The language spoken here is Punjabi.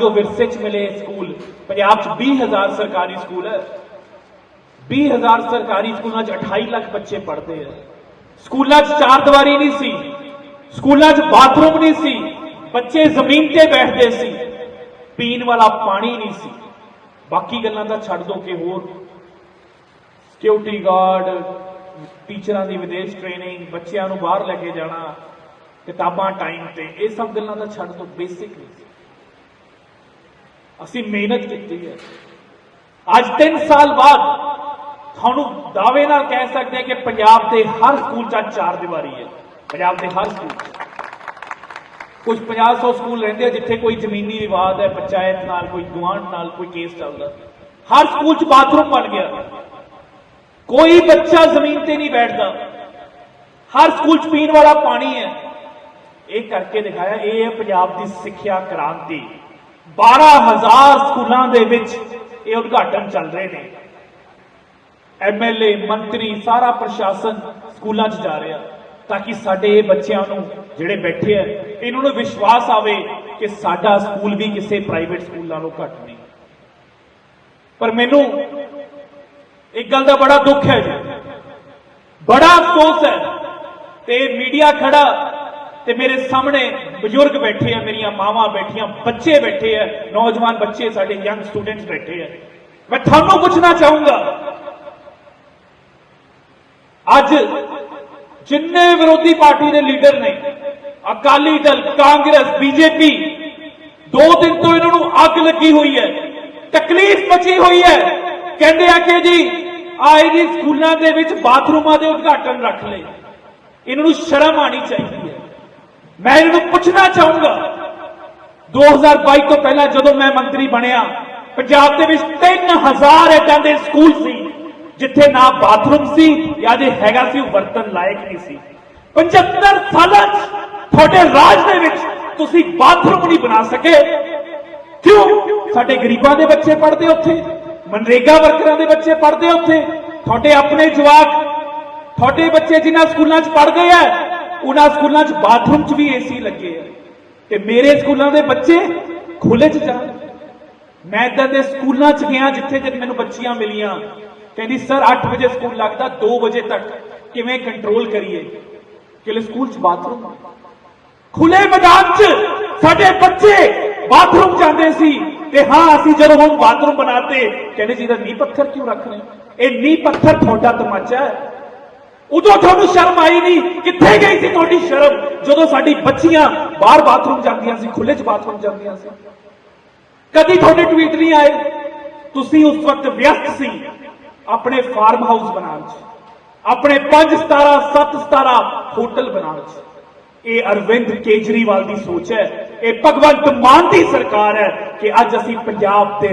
ਜੋ ਵਿਰਸੇ ਚ ਮਿਲੇ ਸਕੂਲ, ਪੰਜਾਬ ਚ 20000 ਸਰਕਾਰੀ ਸਕੂਲ ਹੈ। 20000 ਸਰਕਾਰੀ ਸਕੂਲਾਂ ਚ 28 ਲੱਖ ਬੱਚੇ ਪੜ੍ਹਦੇ ਆ। ਸਕੂਲਾਂ 'ਚ ਚਾਰ ਦੀਵਾਰੀ ਨਹੀਂ ਸੀ, ਸਕੂਲਾਂ 'ਚ ਬਾਥਰੂਮ ਨਹੀਂ ਸੀ, ਬੱਚੇ ਜ਼ਮੀਨ ਤੇ ਬੈਠਦੇ ਸੀ, ਪੀਣ ਵਾਲਾ ਪਾਣੀ ਨਹੀਂ ਸੀ। ਬਾਕੀ ਗੱਲਾਂ ਤਾਂ ਛੱਡ ਦੋ ਕਿ ਹੋਰ। ਸਿਕਿਉਰਿਟੀ ਗਾਰਡ ਟੀਚਰਾਂ ਦੀ ਵਿਦੇਸ਼ ਟ੍ਰੇਨਿੰਗ ਬੱਚਿਆਂ ਨੂੰ ਬਾਹਰ ਲੈ ਕੇ ਜਾਣਾ, ਕਿਤਾਬਾਂ ਟਾਈਮ ਤੇ, ਇਹ ਸਭ ਗੱਲਾਂ ਤਾਂ ਛੱਡ ਦੋ ਬੇਸਿਕ ਨਹੀਂ ਅਸੀਂ ਮਿਹਨਤ ਕੀਤੀ ਹੈ। ਅੱਜ 3 ਸਾਲ ਬਾਅਦ ਤੁਹਾਨੂੰ ਦਾਅਵੇ ਨਾਲ ਕਹਿ ਸਕਦੇ ਹਾਂ ਕਿ ਪੰਜਾਬ ਦੇ ਹਰ ਸਕੂਲ 'ਚ ਅੱਜ ਚਾਰ ਦੀਵਾਰੀ ਹੈ। ਪੰਜਾਬ ਦੇ ਹਰ ਸਕੂਲ 'ਚ। ਕੁਝ 50 ਸਕੂਲ ਰਹਿੰਦੇ ਆ ਜਿੱਥੇ ਕੋਈ ਜ਼ਮੀਨੀ ਵਿਵਾਦ ਹੈ, ਪੰਚਾਇਤ ਨਾਲ, ਕੋਈ ਗੁਆਂਢ ਨਾਲ, ਕੋਈ ਕੇਸ ਚੱਲਦਾ। ਹਰ ਸਕੂਲ 'ਚ ਬਾਥਰੂਮ ਬਣ ਗਿਆ। ਕੋਈ ਬੱਚਾ ਜ਼ਮੀਨ ਤੇ ਨਹੀਂ ਬੈਠਦਾ। ਹਰ ਸਕੂਲ 'ਚ ਪੀਣ ਵਾਲਾ ਪਾਣੀ ਹੈ। ਇਹ ਕਰਕੇ ਦਿਖਾਇਆ, ਇਹ ਹੈ ਪੰਜਾਬ ਦੀ ਸਿੱਖਿਆ ਕ੍ਰਾਂਤੀ। 12000 ਸਕੂਲਾਂ ਦੇ ਵਿੱਚ ਇਹ ਉਦਘਾਟਨ ਚੱਲ ਰਹੇ ਨੇ। ਐਮਐਲਏ ਮੰਤਰੀ, ਸਾਰਾ ਪ੍ਰਸ਼ਾਸਨ ਸਕੂਲਾਂ 'ਚ ਜਾ ਰਿਹਾ ਤਾਂ ਕਿ ਸਾਡੇ ਇਹ ਬੱਚਿਆਂ ਨੂੰ ਜਿਹੜੇ ਬੈਠੇ ਆ, ਇਹਨਾਂ ਨੂੰ ਵਿਸ਼ਵਾਸ ਆਵੇ ਕਿ ਸਾਡਾ ਸਕੂਲ ਵੀ ਕਿਸੇ ਪ੍ਰਾਈਵੇਟ ਸਕੂਲ ਨਾਲੋਂ ਘੱਟ ਨਹੀਂ। ਪਰ ਮੈਨੂੰ ਇੱਕ ਗੱਲ ਦਾ ਬੜਾ ਦੁੱਖ ਹੈ ਜੀ। ਬੜਾ ਅਫਸੋਸ ਹੈ ਤੇ ਮੀਡੀਆ ਖੜਾ ਤੇ ਮੇਰੇ ਸਾਹਮਣੇ ਬਜ਼ੁਰਗ ਬੈਠੇ ਆ, ਮੇਰੀਆਂ ਮਾਵਾਂ ਬੈਠੀਆਂ, ਬੱਚੇ ਬੈਠੇ ਆ, ਨੌਜਵਾਨ ਬੱਚੇ, ਸਾਡੇ ਯੰਗ ਸਟੂਡੈਂਟਸ ਬੈਠੇ ਆ। ਮੈਂ ਤੁਹਾਨੂੰ ਪੁੱਛਣਾ ਚਾਹੂੰਗਾ, ਅੱਜ ਜਿੰਨੇ ਵਿਰੋਧੀ ਪਾਰਟੀ ਦੇ ਲੀਡਰ ਨੇ, ਅਕਾਲੀ ਦਲ, ਕਾਂਗਰਸ, ਬੀਜੇਪੀ, ਦੋ ਦਿਨ ਤੋਂ ਇਹਨਾਂ ਨੂੰ ਅੱਗ ਲੱਗੀ ਹੋਈ ਹੈ, ਤਕਲੀਫ ਮਚੀ ਹੋਈ ਹੈ। ਕਹਿੰਦੇ ਆ ਕਿ ਜੀ, ਆਏ ਜੀ ਸਕੂਲਾਂ ਦੇ ਵਿੱਚ ਬਾਥਰੂਮਾਂ ਦੇ ਉਦਘਾਟਨ ਰੱਖ ਲਏ। ਇਹਨਾਂ ਨੂੰ ਸ਼ਰਮ ਆਣੀ ਚਾਹੀਦੀ ਹੈ। ਮੈਂ ਇਹਨਾਂ ਨੂੰ ਪੁੱਛਣਾ ਚਾਹੂੰਗਾ। 2022 ਤੋਂ ਪਹਿਲਾਂ ਜਦੋਂ ਮੈਂ ਮੰਤਰੀ ਬਣਿਆ, ਪੰਜਾਬ ਦੇ ਵਿੱਚ 3000 ਏਦਾਂ ਦੇ ਸਕੂਲ ਸੀ, ਜਿੱਥੇ ਨਾ ਬਾਥਰੂਮ ਸੀ, ਜਾਂ ਜੇ ਹੈਗਾ ਸੀ ਉਹ ਵਰਤਨ ਲਾਇਕ ਨਹੀਂ ਸੀ। 75 ਸਾਲਾਂ 'ਚ ਤੁਹਾਡੇ ਰਾਜ ਦੇ ਵਿੱਚ ਤੁਸੀਂ ਬਾਥਰੂਮ ਨਹੀਂ ਬਣਾ ਸਕੇ। ਕਿਉਂ? ਸਾਡੇ ਗਰੀਬਾਂ ਦੇ ਬੱਚੇ ਪੜ੍ਹਦੇ ਉੱਥੇ, ਮਨਰੇਗਾ ਵਰਕਰਾਂ ਦੇ ਬੱਚੇ ਪੜ੍ਹਦੇ ਉੱਥੇ। ਤੁਹਾਡੇ ਆਪਣੇ ਜਵਾਕ, ਤੁਹਾਡੇ ਬੱਚੇ ਜਿਨ੍ਹਾਂ ਸਕੂਲਾਂ 'ਚ ਪੜ੍ਹਦੇ ਆ ਉਹਨਾਂ ਸਕੂਲਾਂ 'ਚ ਬਾਥਰੂਮ 'ਚ ਵੀ ਏਸੀ ਲੱਗੇ ਆ। ਤੇ ਮੇਰੇ ਸਕੂਲਾਂ ਦੇ ਬੱਚੇ ਖੁੱਲੇ 'ਚ ਜਾਣ। ਮੈਂ ਇਦਾਂ ਦੇ ਸਕੂਲਾਂ 'ਚ ਗਿਆ ਜਿੱਥੇ ਜਦ ਮੈਨੂੰ ਬੱਚੀਆਂ ਮਿਲੀਆਂ ਕਹਿੰਦੀ, ਸਰ 8 ਵਜੇ ਸਕੂਲ ਲੱਗਦਾ 2 ਵਜੇ ਤੱਕ। ਕਿਵੇਂ ਕੰਟਰੋਲ ਕਰੀਏ? ਕਿ ਸਕੂਲ 'ਚ ਬਾਥਰੂਮ ਖੁੱਲੇ ਮੈਦਾਨ 'ਚ ਸਾਡੇ ਬੱਚੇ ਬਾਥਰੂਮ ਜਾਂਦੇ ਸੀ ਤੇ ਹਾਂ, ਅਸੀਂ ਜਦੋਂ ਹੁਣ ਬਾਥਰੂਮ ਬਣਾਤੇ, ਕਹਿੰਦੇ, ਜੀ ਦਾ ਨੀ ਪੱਥਰ ਕਿਉਂ ਰੱਖ ਰਹੇ ਇਹ ਨੀ ਪੱਥਰ ਤੁਹਾਡਾ ਤਮਾਚਾ ਹੈ। ਉਦੋਂ ਤੁਹਾਨੂੰ ਸ਼ਰਮ ਆਈ ਨਹੀਂ। ਕਿੱਥੇ ਗਈ ਸੀ ਤੁਹਾਡੀ ਸ਼ਰਮ? ਜਦੋਂ ਸਾਡੀ ਬੱਚੀਆਂ ਬਾਹਰ ਬਾਥਰੂਮ ਜਾਂਦੀਆਂ ਸੀ ਖੁੱਲੇ 'ਚ ਬਾਥਰੂਮ ਜਾਂਦੀਆਂ ਸੀ। ਕਦੀ ਤੁਹਾਡੇ ਟਵੀਟ ਨਹੀਂ ਆਏ। ਤੁਸੀਂ ਉਸ ਵਕਤ ਵਿਅਸਤ ਸੀ ਆਪਣੇ ਫਾਰਮ ਹਾਊਸ ਬਣਾਉਣ 'ਚ, ਆਪਣੇ 5 17 7 17 ਹੋਟਲ ਬਣਾਉਣ 'ਚ। ਇਹ ਅਰਵਿੰਦ ਕੇਜਰੀਵਾਲ ਦੀ ਸੋਚ ਹੈ। ਇਹ ਭਗਵੰਤ ਮਾਨ ਦੀ ਸਰਕਾਰ ਹੈ ਕਿ ਅੱਜ ਅਸੀਂ ਪੰਜਾਬ ਦੇ